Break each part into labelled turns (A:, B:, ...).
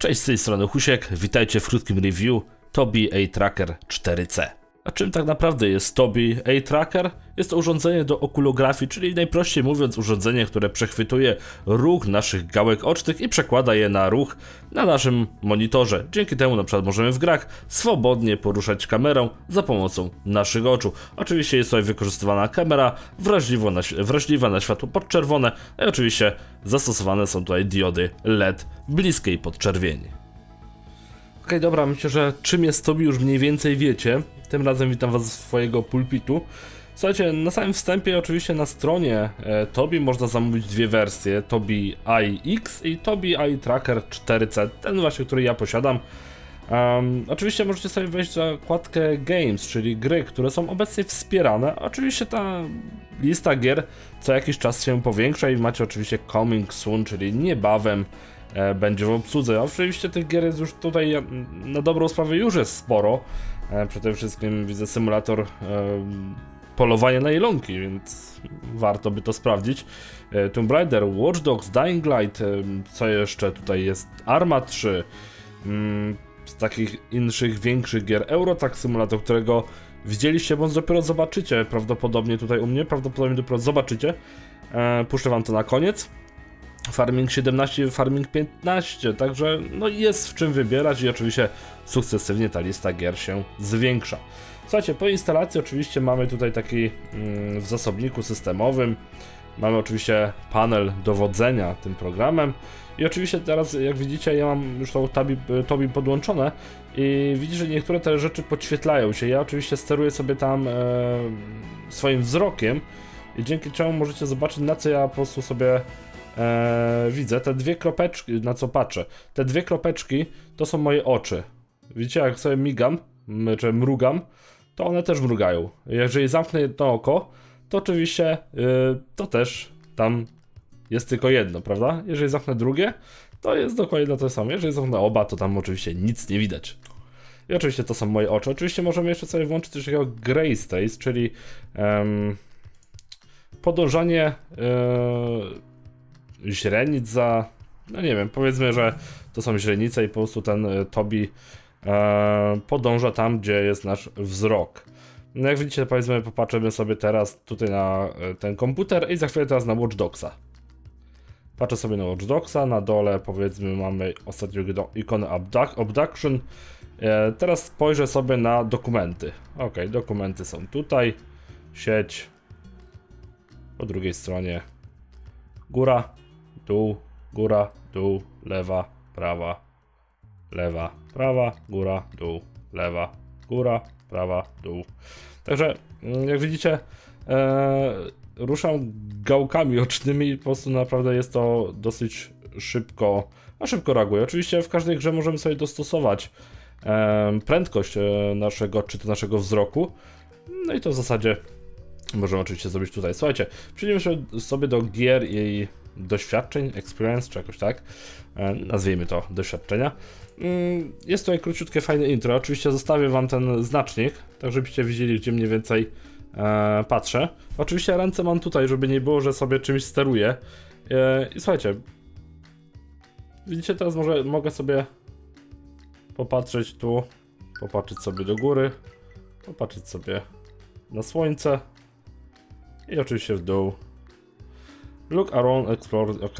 A: Cześć z tej strony Husiek, witajcie w krótkim review Tobii A-Tracker 4C. A czym tak naprawdę jest Tobii A-Tracker? Jest to urządzenie do okulografii, czyli najprościej mówiąc urządzenie, które przechwytuje ruch naszych gałek ocznych i przekłada je na ruch na naszym monitorze. Dzięki temu na przykład możemy w grach swobodnie poruszać kamerą za pomocą naszych oczu. Oczywiście jest tutaj wykorzystywana kamera wrażliwa na, wrażliwa na światło podczerwone no i oczywiście zastosowane są tutaj diody LED bliskiej podczerwieni. Okay, dobra, myślę, że czym jest Tobi już mniej więcej wiecie. Tym razem witam was z swojego pulpitu. Słuchajcie, na samym wstępie oczywiście na stronie e, Tobi można zamówić dwie wersje, Tobi iX i Tobi iTracker 4C, ten właśnie, który ja posiadam. Um, oczywiście możecie sobie wejść w zakładkę Games, czyli gry, które są obecnie wspierane. Oczywiście ta lista gier co jakiś czas się powiększa i macie oczywiście Coming Soon, czyli niebawem będzie w obsłudze. Oczywiście tych gier jest już tutaj na dobrą sprawę już jest sporo. E, przede wszystkim widzę symulator e, polowania na ilonki, więc warto by to sprawdzić. E, Tomb Raider, Watch Dogs, Dying Light, co jeszcze tutaj jest? Arma 3. Mm, z takich innych, większych gier. Eurotrack Simulator, którego widzieliście, bądź dopiero zobaczycie prawdopodobnie tutaj u mnie, prawdopodobnie dopiero zobaczycie. Puszczę wam to na koniec. Farming 17, Farming 15, także no jest w czym wybierać i oczywiście sukcesywnie ta lista gier się zwiększa. Słuchajcie, po instalacji oczywiście mamy tutaj taki mm, w zasobniku systemowym, mamy oczywiście panel dowodzenia tym programem i oczywiście teraz jak widzicie ja mam już to tabi, tobi podłączone i widzicie, że niektóre te rzeczy podświetlają się. Ja oczywiście steruję sobie tam e, swoim wzrokiem i dzięki czemu możecie zobaczyć na co ja po prostu sobie e, widzę. Te dwie kropeczki, na co patrzę, te dwie kropeczki to są moje oczy. Widzicie, jak sobie migam, czy mrugam, to one też mrugają. Jeżeli zamknę jedno oko, to oczywiście yy, to też tam jest tylko jedno, prawda? Jeżeli zamknę drugie, to jest dokładnie to samo. Jeżeli zamknę oba, to tam oczywiście nic nie widać. I oczywiście to są moje oczy. Oczywiście możemy jeszcze sobie włączyć coś takiego Gray Stace, czyli um, podążanie yy, źrenic za. No nie wiem, powiedzmy, że to są źrenice i po prostu ten y, Tobi e, podąża tam, gdzie jest nasz wzrok. No jak widzicie, powiedzmy, popatrzymy sobie teraz tutaj na e, ten komputer i za chwilę teraz na Watch Dogsa. Patrzę sobie na Watch Dogsa, na dole powiedzmy mamy ostatnią ikonę Abduction. E, teraz spojrzę sobie na dokumenty. Ok, dokumenty są tutaj, sieć, po drugiej stronie góra, dół, góra, dół, lewa, prawa, lewa, prawa, góra, dół, lewa, góra, prawa, dół. Także mm, jak widzicie, e, ruszam gałkami ocznymi po prostu naprawdę jest to dosyć szybko, a szybko reaguje. Oczywiście w każdej grze możemy sobie dostosować e, prędkość e, naszego, czy to naszego wzroku. No i to w zasadzie możemy oczywiście zrobić tutaj. Słuchajcie, przejdziemy sobie do gier i doświadczeń, experience, czy jakoś tak. E, nazwijmy to doświadczenia. Mm, jest tutaj króciutkie, fajne intro. Oczywiście zostawię wam ten znacznik, tak żebyście widzieli, gdzie mniej więcej e, patrzę. Oczywiście ręce mam tutaj, żeby nie było, że sobie czymś steruję. E, I słuchajcie, widzicie, teraz może mogę sobie popatrzeć tu, popatrzeć sobie do góry, popatrzeć sobie na słońce i oczywiście w dół. Look around, explore, ok.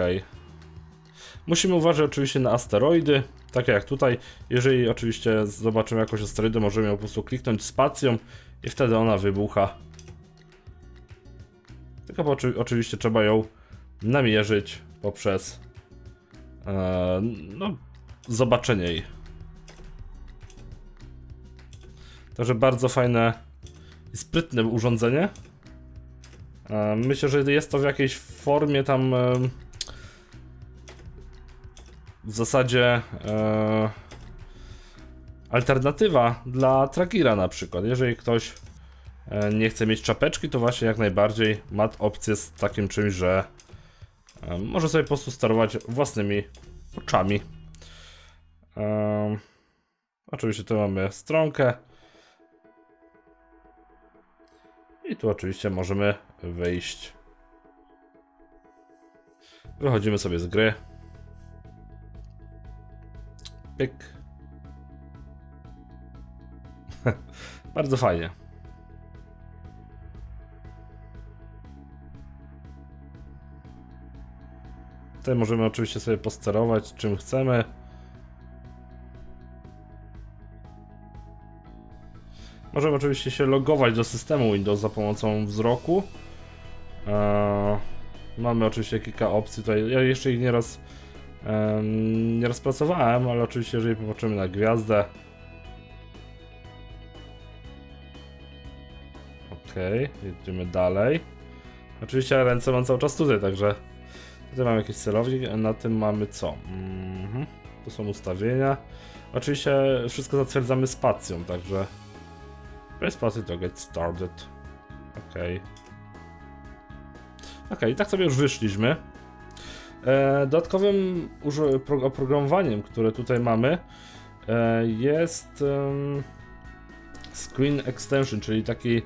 A: Musimy uważać oczywiście na asteroidy, tak jak tutaj. Jeżeli oczywiście zobaczymy jakąś asteroidę, możemy ją po prostu kliknąć spacją i wtedy ona wybucha. Tylko oczy oczywiście trzeba ją namierzyć poprzez e, no, zobaczenie jej. Także bardzo fajne i sprytne urządzenie. E, myślę, że jest to w jakiejś formie tam e, w zasadzie e, alternatywa dla trackera na przykład. Jeżeli ktoś nie chce mieć czapeczki, to właśnie jak najbardziej ma opcję z takim czymś, że może sobie po prostu sterować własnymi oczami. Oczywiście tu mamy stronkę. I tu oczywiście możemy wyjść. Wychodzimy sobie z gry. Pyk. Bardzo fajnie. Tutaj możemy oczywiście sobie posterować czym chcemy. Możemy oczywiście się logować do systemu Windows za pomocą wzroku. Eee, mamy oczywiście kilka opcji tutaj. Ja jeszcze ich nieraz nie rozpracowałem, ale oczywiście jeżeli popatrzymy na gwiazdę. Okej, okay, jedziemy dalej. Oczywiście ręce mam cały czas tutaj, także tutaj mamy jakiś celownik, na tym mamy co? Mm -hmm. Tu są ustawienia. Oczywiście wszystko zatwierdzamy spacją, także press spację to get started. Okej. Okay. Ok, i tak sobie już wyszliśmy. E, dodatkowym oprogramowaniem, które tutaj mamy, e, jest Screen Extension, czyli taki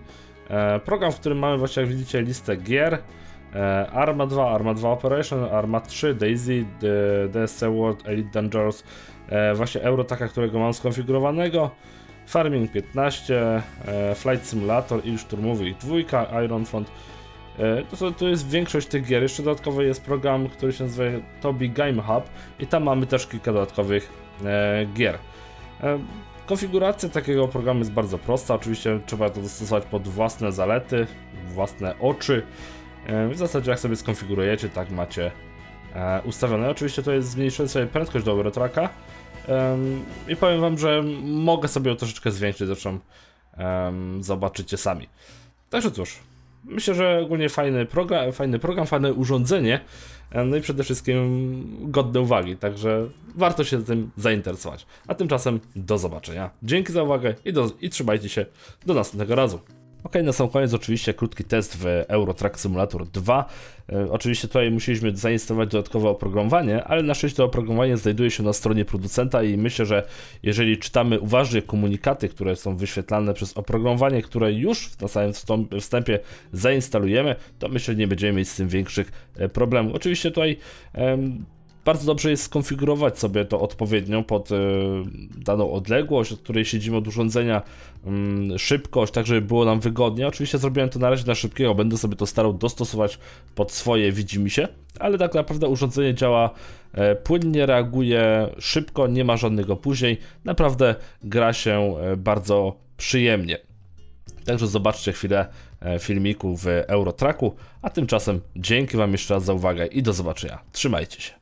A: e, program, w którym mamy właśnie, jak widzicie, listę gier. Arma 2, Arma 2 Operation, Arma 3, Daisy, DSC World, Elite Dangerous, właśnie Eurotaka, którego mam skonfigurowanego. Farming 15, Flight Simulator i szturmowy ich dwójka, Iron Front E, to, to jest większość tych gier. Jeszcze dodatkowo jest program, który się nazywa Tobi Game Hub i tam mamy też kilka dodatkowych e, gier. E, konfiguracja takiego programu jest bardzo prosta. Oczywiście trzeba to dostosować pod własne zalety, własne oczy. E, w zasadzie jak sobie skonfigurujecie, tak macie e, ustawione. Oczywiście to jest zmniejszyć sobie prędkość do Eurotracka. I powiem wam, że mogę sobie ją troszeczkę zwiększyć, zresztą zobaczycie sami. Także cóż, Myślę, że ogólnie fajny program, fajny program, fajne urządzenie, no i przede wszystkim godne uwagi, także warto się tym zainteresować. A tymczasem do zobaczenia. Dzięki za uwagę i, do, i trzymajcie się do następnego razu. Ok, na sam koniec oczywiście krótki test w Euro Truck Simulator 2. E, oczywiście tutaj musieliśmy zainstalować dodatkowe oprogramowanie, ale na szczęście to oprogramowanie znajduje się na stronie producenta i myślę, że jeżeli czytamy uważnie komunikaty, które są wyświetlane przez oprogramowanie, które już na samym wstępie zainstalujemy, to myślę, że nie będziemy mieć z tym większych e, problemów. Oczywiście tutaj bardzo dobrze jest skonfigurować sobie to odpowiednio pod y, daną odległość, od której siedzimy od urządzenia, y, szybkość, tak żeby było nam wygodnie. Oczywiście zrobiłem to na razie na szybkiego, będę sobie to starał dostosować pod swoje widzimy się, ale tak naprawdę urządzenie działa y, płynnie, reaguje szybko, nie ma żadnego później. Naprawdę gra się e, bardzo przyjemnie. Także zobaczcie chwilę filmiku w Eurotraku, a tymczasem dzięki Wam jeszcze raz za uwagę i do zobaczenia. Trzymajcie się.